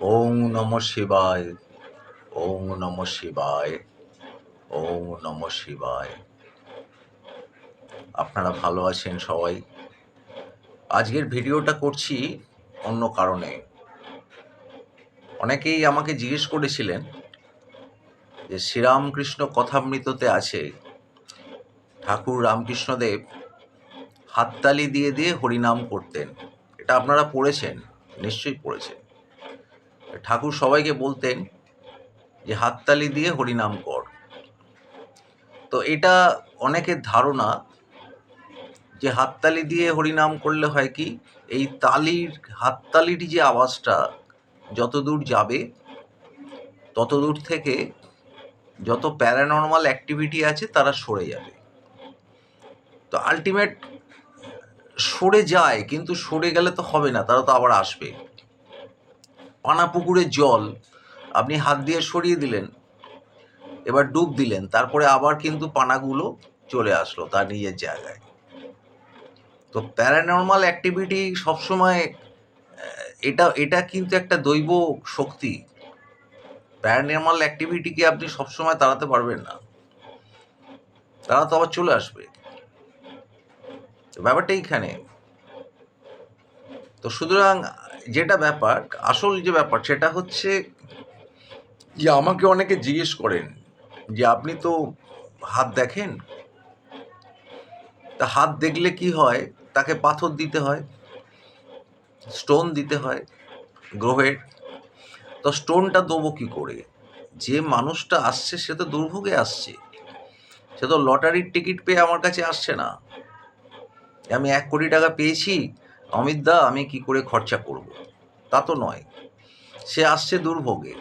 ওং নম শিবায়, ওং নম শিবায়, ওং নম শিবায়। আপনারা ভালো আছেন সবাই? আজকের ভিডিওটা করছি অন্য কারণে। অনেকেই আমাকে জিজ্ঞেস করেছিলেন যে শ্রীরামকৃষ্ণ কথামৃততে আছে, ঠাকুর রামকৃষ্ণদেব হাততালি দিয়ে দিয়ে হরিনাম করতেন। এটা আপনারা পড়েছেন? নিশ্চয়ই পড়েছেন। ঠাকুর সবাইকে বলতেন যে, হাততালি দিয়ে হরিনাম কর। তো এটা অনেকের ধারণা যে, হাততালি দিয়ে হরিনাম করলে হয় কি, এই তালির, হাততালির যে আওয়াজটা যত দূর যাবে তত দূর থেকে যত প্যারানর্মাল অ্যাক্টিভিটি আছে, তারা সরে যাবে। তো আলটিমেট, সরে যায়, কিন্তু সরে গেলে তো হবে না, তারা তো আবার আসবে। পানা পুকুরের জল। আপনি হাত দিয়ে সরিয়ে দিলেন, এবার ডুব দিলেন, তারপরে আবার কিন্তু পানাগুলো চলে আসলো তার নিজের জায়গায়। তো প্যারানর্মাল অ্যাক্টিভিটি সবসময়, এটা এটা কিন্তু একটা দৈব শক্তি। প্যারানর্মাল অ্যাক্টিভিটিকে আপনি সবসময় তাড়াতে পারবেন না। তারা তো আবার চলে আসবে। ব্যাপারটা এইখানে। তো সুতরাং যেটা ব্যাপার, আসল যে ব্যাপার সেটা হচ্ছে যে আমাকে অনেকে জিজ্ঞেস করেন যে, আপনি তো হাত দেখেন? তা হাত দেখলে কি হয়? তাকে পাথর দিতে হয়, স্টোন দিতে হয় গ্রহের। তো স্টোনটা দেবো কি করে? যে মানুষটা আসছে সে তো দুর্ভোগে আসছে। সে তো লটারির টিকিট পেয়ে আমার কাছে আসছে না। আমি এক কোটি টাকা পেয়েছি অমিত দা, আমি কি করে খরচা করব? তা তো নয়। সে আসছে দুর্ভোগে।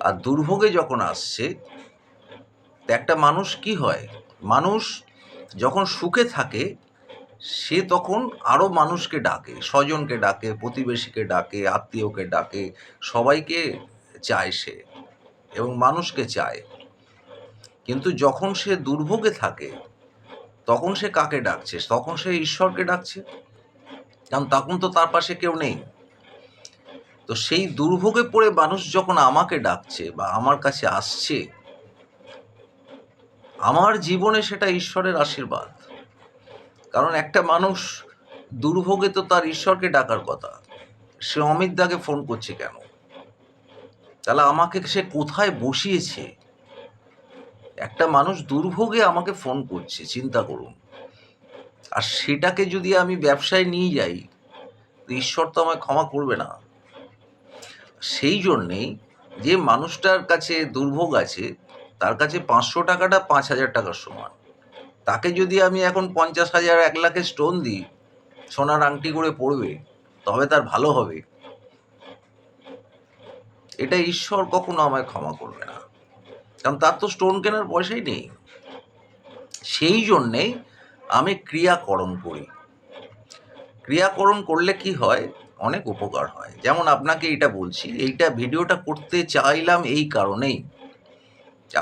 আর দুর্ভোগে যখন আসছে একটা মানুষ কি হয়? মানুষ যখন সুখে থাকে, সে তখন আরও মানুষকে ডাকে, স্বজনকে ডাকে, প্রতিবেশীকে ডাকে, আত্মীয়কে ডাকে, সবাইকে চায় সে এবং মানুষকে চায়। কিন্তু যখন সে দুর্ভোগে থাকে, তখন সে কাকে ডাকছে? তখন সে ঈশ্বরকে ডাকছে? কারণ তখন তো তার পাশে কেউ নেই। তো সেই দুর্ভোগে পড়ে মানুষ যখন আমাকে ডাকছে বা আমার কাছে আসছে, আমার জীবনে সেটা ঈশ্বরের আশীর্বাদ। কারণ একটা মানুষ দুর্ভোগে তো তার ঈশ্বরকে ডাকার কথা। সে অমিত দাকে ফোন করছে কেন? তাহলে আমাকে সে কোথায় বসিয়েছে? একটা মানুষ দুর্ভোগে আমাকে ফোন করছে, চিন্তা করুন। আর সেটাকে যদি আমি ব্যবসায় নিয়ে যাই ঈশ্বর তো আমায় ক্ষমা করবে না। সেই জন্যেই যে মানুষটার কাছে দুর্ভোগ আছে, তার কাছে পাঁচশো টাকাটা পাঁচ হাজার টাকার সমান। তাকে যদি আমি এখন পঞ্চাশ হাজার, এক লাখের স্টোন দিই, সোনার আংটি করে পড়বে, তবে তার ভালো হবে। এটা ঈশ্বর কখনো আমায় ক্ষমা করবে না। কারণ তার তো স্টোন কেনার পয়সাই নেই। সেই জন্যেই আমি ক্রিয়াকরণ করি। ক্রিয়াকরণ করলে কি হয়? অনেক উপকার হয়। যেমন আপনাকে এইটা বলছি, এইটা ভিডিওটা করতে চাইলাম এই কারণেই।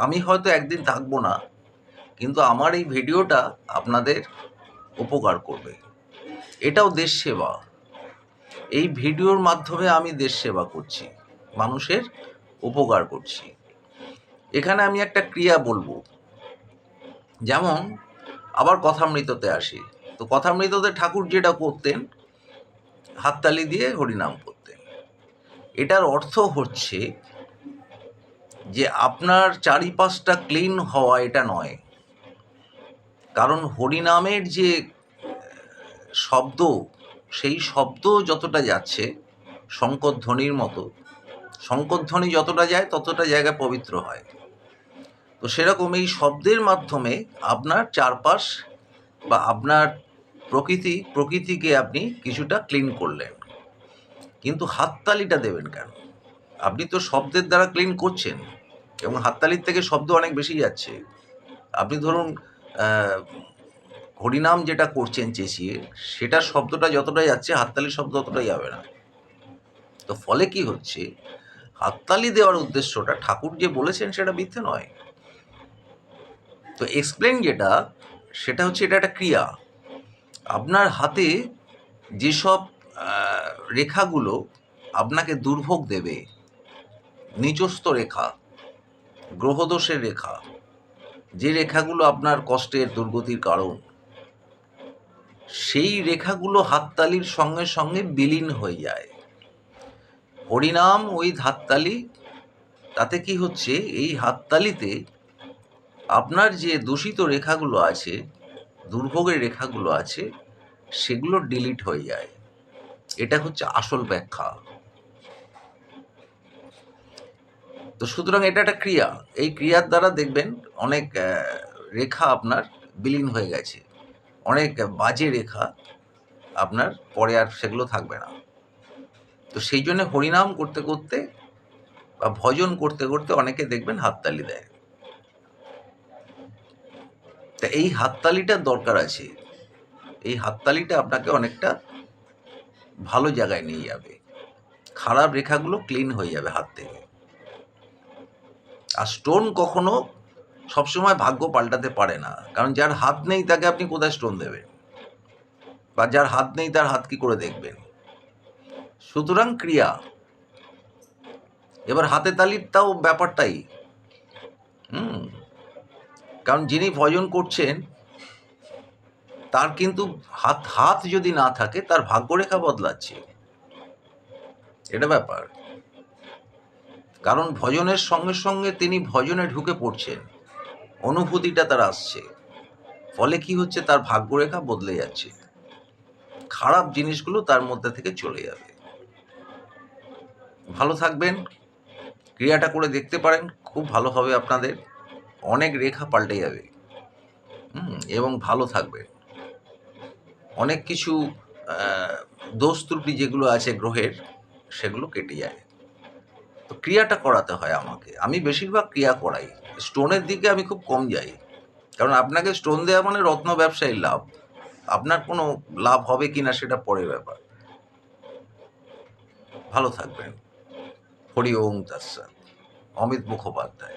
আমি হয়তো একদিন থাকব না, কিন্তু আমার এই ভিডিওটা আপনাদের উপকার করবে। এটাও দেশ সেবা। এই ভিডিওর মাধ্যমে আমি দেশ সেবা করছি, মানুষের উপকার করছি। এখানে আমি একটা ক্রিয়া বলব। যেমন আবার কথামৃততে আসি। তো কথামৃততে ঠাকুর যেটা করতেন, হাততালি দিয়ে হরিনাম করতেন। এটার অর্থ হচ্ছে যে আপনার চারিপাশটা ক্লিন হওয়া এটা নয়। কারণ হরিনামের যে শব্দ, সেই শব্দ যতটা যাচ্ছে শঙ্করধ্বনির মতো শঙ্করধ্বনি যতটা যায় ততটা জায়গা পবিত্র হয়। তো সেরকম এই শব্দের মাধ্যমে আপনার চারপাশ বা আপনার প্রকৃতি, প্রকৃতিকে আপনি কিছুটা ক্লিন করলেন। কিন্তু হাততালিটা দেবেন কেন? আপনি তো শব্দের দ্বারা ক্লিন করছেন। এবং হাততালির থেকে শব্দ অনেক বেশি যাচ্ছে। আপনি ধরুন হরিনাম যেটা করছেন চেঁচিয়ে, সেটা শব্দটা যতটা যাচ্ছে, হাততালির শব্দ ততটা যাবে না। তো ফলে কি হচ্ছে? হাততালি দেওয়ার উদ্দেশ্যটা ঠাকুর যে বলেছেন সেটা মিথ্যে নয়। তো এক্সপ্লেন যেটা, সেটা হচ্ছে এটা একটা ক্রিয়া। আপনার হাতে যেসব রেখাগুলো আপনাকে দুর্ভোগ দেবে, নিচস্থ রেখা, গ্রহদোষের রেখা, যে রেখাগুলো আপনার কষ্টের, দুর্গতির কারণ, সেই রেখাগুলো হাততালির সঙ্গে সঙ্গে বিলীন হয়ে যায়। পরিণাম ওই হাততালি, তাতে কি হচ্ছে, এই হাততালিতে আপনার যে দূষিত রেখাগুলো আছে, দুর্ভোগের রেখাগুলো আছে, সেগুলো ডিলিট হয়ে যায়। এটা হচ্ছে আসল ব্যাখ্যা। তো সুতরাং এটা একটা ক্রিয়া। এই ক্রিয়ার দ্বারা দেখবেন অনেক রেখা আপনার বিলীন হয়ে গেছে। অনেক বাজে রেখা আপনার পরে আর সেগুলো থাকবে না। তো সেই জন্য হরিনাম করতে করতে বা ভজন করতে করতে অনেকে দেখবেন হাততালি দেয়। তা এই হাততালিটার দরকার আছে। এই হাততালিটা আপনাকে অনেকটা ভালো জায়গায় নিয়ে যাবে। খারাপ রেখাগুলো ক্লিন হয়ে যাবে হাত থেকে। আর স্টোন কখনো সবসময় ভাগ্য পাল্টাতে পারে না। কারণ যার হাত নেই তাকে আপনি কোথায় স্টোন দেবেন? বা যার হাত নেই তার হাত কি করে দেখবেন? সুতরাং ক্রিয়া। এবার হাতে তালির তাও ব্যাপারটাই। হুম। কারণ যিনি ভজন করছেন, তার কিন্তু হাত হাত যদি না থাকে, তার ভাগ্যরেখা বদলাচ্ছে। এটা ব্যাপার। কারণ ভজনের সঙ্গে সঙ্গে তিনি ভজনে ঢুকে পড়ছেন। অনুভূতিটা তার আসছে। ফলে কি হচ্ছে? তার ভাগ্যরেখা বদলে যাচ্ছে। খারাপ জিনিসগুলো তার মধ্যে থেকে চলে যাবে। ভালো থাকবেন। ক্রিয়াটা করে দেখতে পারেন। খুব ভালো হবে আপনাদের। অনেক রেখা পাল্টে যাবে। এবং ভালো থাকবে। অনেক কিছু দোষ ত্রুটি যেগুলো আছে গ্রহের, সেগুলো কেটে যায়। তো ক্রিয়াটা করাতে হয় আমাকে। আমি বেশিরভাগ ক্রিয়া করাই। স্টোনের দিকে আমি খুব কম যাই। কারণ আপনাকে স্টোন দেওয়া মানে রত্ন ব্যবসায়ীর লাভ। আপনার কোনো লাভ হবে কি না সেটা পরের ব্যাপার। ভালো থাকবেন। হরি ওম তাৎসা অমিত মুখোপাধ্যায়।